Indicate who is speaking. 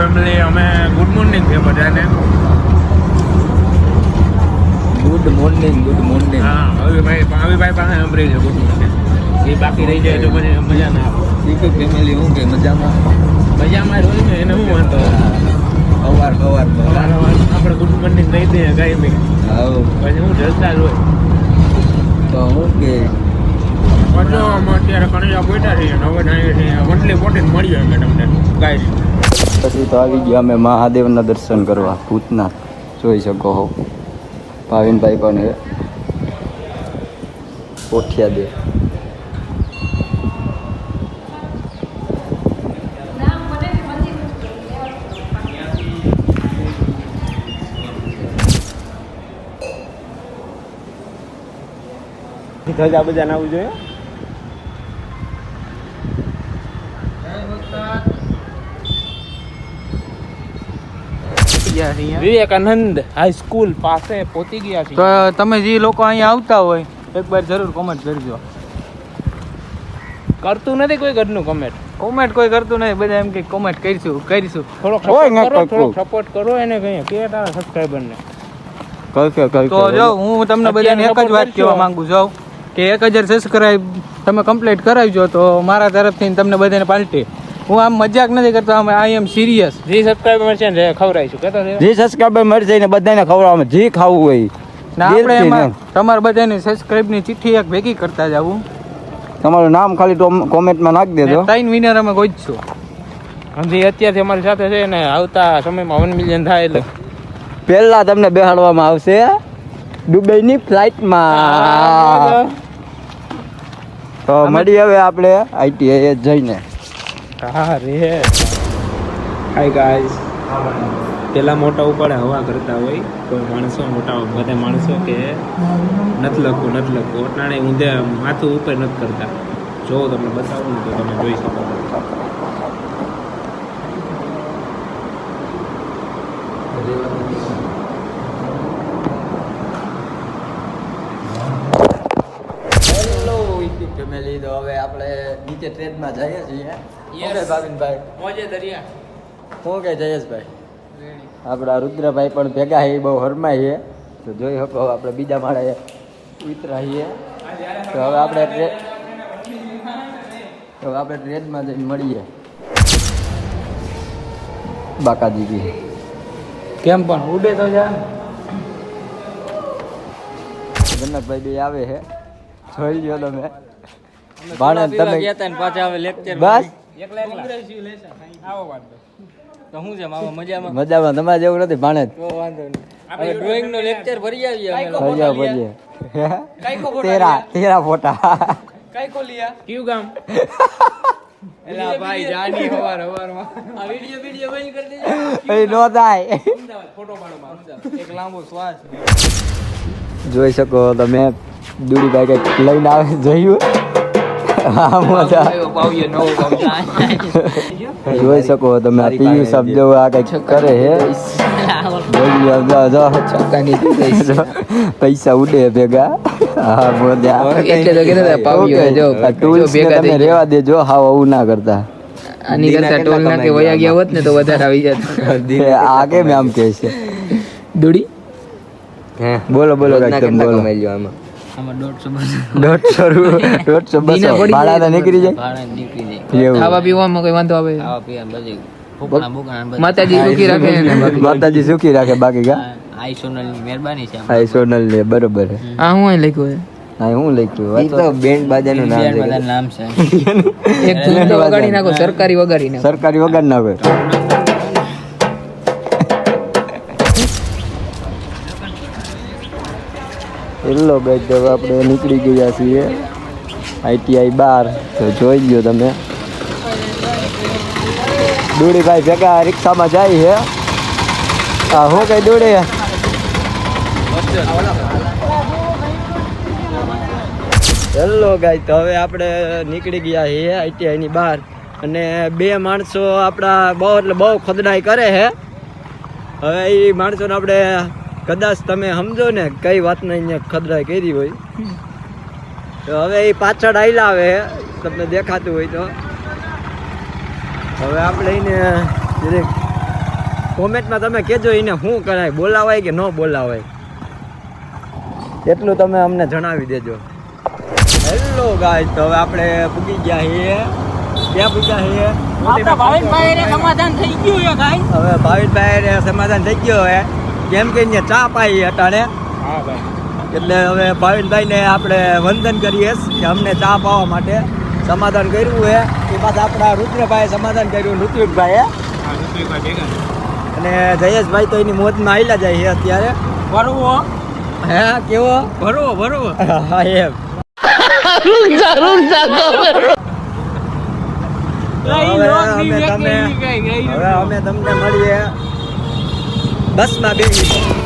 Speaker 1: Family અમે good morning છે બધાને.
Speaker 2: ગુડ મોર્નિંગ ગુડ મોર્નિંગ
Speaker 1: હા હવે ભાઈ અવિભાઈ અવિભાઈ પાસે સાંભળી છે ગુડ મોર્નિંગ એ બાકી રહી જાય તો મને મજા ના આવે.
Speaker 2: એક ફેમિલી હું કે મજામાં?
Speaker 1: મજામાં હોય ને એને હું વાંધો
Speaker 2: અવાર અવાર
Speaker 1: અવાર અવાર આપણે ગુડ મોર્નિંગ કહી દઈએ ગાય મેં
Speaker 2: હા
Speaker 1: પછી હું જલતા જ હોય.
Speaker 2: તો હું કે?
Speaker 1: અત્યારે કણિયા બેઠા છીએ ને હવે અહીંયા છીએ વંટલી પોટી મળીએ અમે તમને ગાઈસ
Speaker 2: પછી તો આવી ગયા. અમે મહાદેવના દર્શન કરવા ભૂતનાથ. જોઈ શકો હો. ભાવિનભાઈ પણ પોઠિયા દે.
Speaker 1: ધજા બધા આવવું જોઈએ? વિવેકાનંદ હાઈસ્કૂલ પાસે પહોંચી ગયા
Speaker 3: તો તમે જે લોકો અહીંયા આવતા હોય એક વાર જરૂર કોમેન્ટ કરજો.
Speaker 1: કરતું નથી કોઈ ઘરનું કોમેન્ટ
Speaker 3: કોમેન્ટ કોઈ કરતું નહીં બધા એમ કે કોમેન્ટ કરીશું કરીશું.
Speaker 1: થોડોક સપોર્ટ કરો
Speaker 2: કોઈ
Speaker 1: થોડોક સપોર્ટ કરો એને કહીએ કે તારા સબસ્ક્રાઈબર ને.
Speaker 2: કઈ કઈ
Speaker 3: તો જો હું તમને બધાને એક જ વાત કહેવા માંગુ છું. કે એક હજાર સબસ્ક્રાઈબ તમે કમ્પ્લીટ કરાવજો તો મારા તરફથી તમને બધાને પાલટી. હું આમ મજાક નથી કરતો આમ આઈ એમ સિરિયસ
Speaker 1: જે સબસ્ક્રાઈબર છે ને ખવડાવીશું કેતો છે?
Speaker 2: જે સબસ્ક્રાઈબર મળશે ને બધાને ખવડાવવામાં જે ખાવું હોય.
Speaker 3: ને આપણે એમાં. તમારા બધાની સબસ્ક્રાઇબની ચિઠ્ઠી એક ભેગી કરતા જાવું
Speaker 2: તમારું નામ ખાલી કોમેન્ટમાં નાખી દેજો.
Speaker 3: ત્રણ વિનર અમે ગોઈશું
Speaker 1: છો. જે અત્યારથી અમારી સાથે છે ને આવતા સમયમાં વન મિલિયન થાય એટલે.
Speaker 2: પહેલા તમને બેહાડવામાં આવશે દુબઈની ફ્લાઇટમાં તો મળી હવે આપણે આઈટીઆઈ જઈને.
Speaker 1: હા રે હાય ગાઈઝ પેલા મોટા ઉપાડે હવા કરતા હોય, કોઈ માણસો, મોટા બધા માણસો કે નથી લખવું નથી લખવું અટાણે ઊંધે માથું ઉપર નથી કરતા. જો તમને બતાવું તો તમે જોઈ શકો.
Speaker 2: હેલો ફેમિલી હવે આપણે નીચે ટ્રેનમાં જઈએ છીએ. ઓકે ભાવિનભાઈ.
Speaker 1: મોજે દરિયા.
Speaker 2: શું કે જયેશભાઈ? આપણા રુદ્રભાઈ પણ ભેગા હે બહુ હરમાય છે તો જોઈ શકો આપણે બીજા માળે ઉતરાઈએ. તો હવે આપણે તો આપણે ટ્રેનમાં જઈને મળીએ. બાકાજી
Speaker 3: કેમ પણ ઉડે તો જા.
Speaker 2: જનકભાઈ બે આવે છે જોઈ લો તમે. ભાણે તમે ગયા
Speaker 3: પાછા હવે લેક્ચર
Speaker 2: બસ.
Speaker 1: એકલા એકલા. આવો વાંધો.
Speaker 3: તો હું છે મામા મજામાં?
Speaker 2: મજામાં. તમારે જેવું નથી ભાણે
Speaker 3: તો વાંધો નહીં. આપણે ડ્રોઈંગ નો લેક્ચર ભરી આવીએ અમે લોકો.
Speaker 2: ભજીયા ભજીયા તેરા તેરા ફોટા.
Speaker 3: કઈ કોલિયા
Speaker 1: કયું ગામ?
Speaker 3: એલા ભાઈ જાની હવાર હવારમાં. આ વિડિયો વિડિયો બંધ કરી દેજો.
Speaker 2: એ નો થાય.
Speaker 3: ફોટો પાડો એક લાંબો શ્વાસ
Speaker 2: જોઈ શકો તમે. દૂરીભાઈ કંઈક લઈને આવે જોયું જોઈ શકો તમે આ પીયુ શબ્દો આ કંઈક કરે હે. જો, પૈસા ઉડે ભેગા. હા તમે રેવા દેજો હાવ આવું ના કરતા.
Speaker 3: આની કરતા ટોલ નાકે વયા ગયા હોત ને તો વધારે આવી જાત.
Speaker 2: આ કેમ આમ કે છે?
Speaker 3: દોડી?
Speaker 2: બોલો બોલો બોલો.
Speaker 3: આમાં? દોઢસો
Speaker 2: દોઢસો બસો ભાડા તો નીકળી જાય?
Speaker 3: ખાવા પીવામાં કોઈ વાંધો આવે? માતાજી સુખી રાખે
Speaker 2: માતાજી સુખી રાખે બાકી કા?
Speaker 3: મહેરબાની છે
Speaker 2: આઈ સોનલ ને બરોબર હા.
Speaker 3: આ હું અહીં લખ્યું
Speaker 2: હા હું લખ્યું વાત તો બેન્ડ બાજાનું નામ છે
Speaker 3: નામ છે. એક ધૂન તો વગાડી નાખો સરકારી વગાડી નાખો.
Speaker 2: સરકારી વગાડી ના હેલો ગાઈસ તો હવે આપણે નીકળી ગયા છીએ આઈટીઆઈ બાર. તો જોઈ ગયો તમે. દોડીભાઈ ભેગા રિક્ષામાં જાય છે. હા હું કઈ દોડે? હેલો ગાય તો હવે આપણે નીકળી ગયા છીએ આઈટીઆઈની બહાર. અને બે માણસો આપણા બહુ એટલે બહુ ખોદડાઈ કરે છે. હવે એ માણસોને આપણે કદાચ તમે સમજો ને કઈ વાતને અહીંયા ખદડાઈ કરી હોય. તો હવે એ પાછળ આયલા આવે તમને દેખાતું હોય તો. હવે આપણે એને જરીક કોમેન્ટમાં તમે કહેજો એને શું કરાય બોલાવાય કે ન બોલાવાય. એટલું તમે અમને જણાવી દેજો. હેલો ગાય તો હવે આપણે પૂગી ગયા છીએ. ક્યાં પૂગ્યા છીએ?
Speaker 3: આપણા ભાવિનભાઈ સમાધાન થઈ ગયું
Speaker 2: હવે ભાવિનભાઈ સમાધાન થઈ ગયો હવે. કેમ કે અહીંયા ચા પાઈ અટાણે. એટલે હવે ભાવિનભાઈને આપણે વંદન કરીએ કે અમને ચા પાવા માટે સમાધાન કર્યું છે. એ બાદ આપણા રુદ્રભાઈએ સમાધાન કર્યું ઋત્વિકભાઈએ.
Speaker 1: ઋત્વિકભાઈ
Speaker 2: અને જયેશભાઈ તો એની મોજમાં આવેલા જાય છે અત્યારે.
Speaker 3: ભરવો.
Speaker 2: હે કેવો?
Speaker 3: ભરવો ભરવો.
Speaker 2: હા એમ. અમે તમે હવે અમે તમને મળીએ. બસમાં બેસી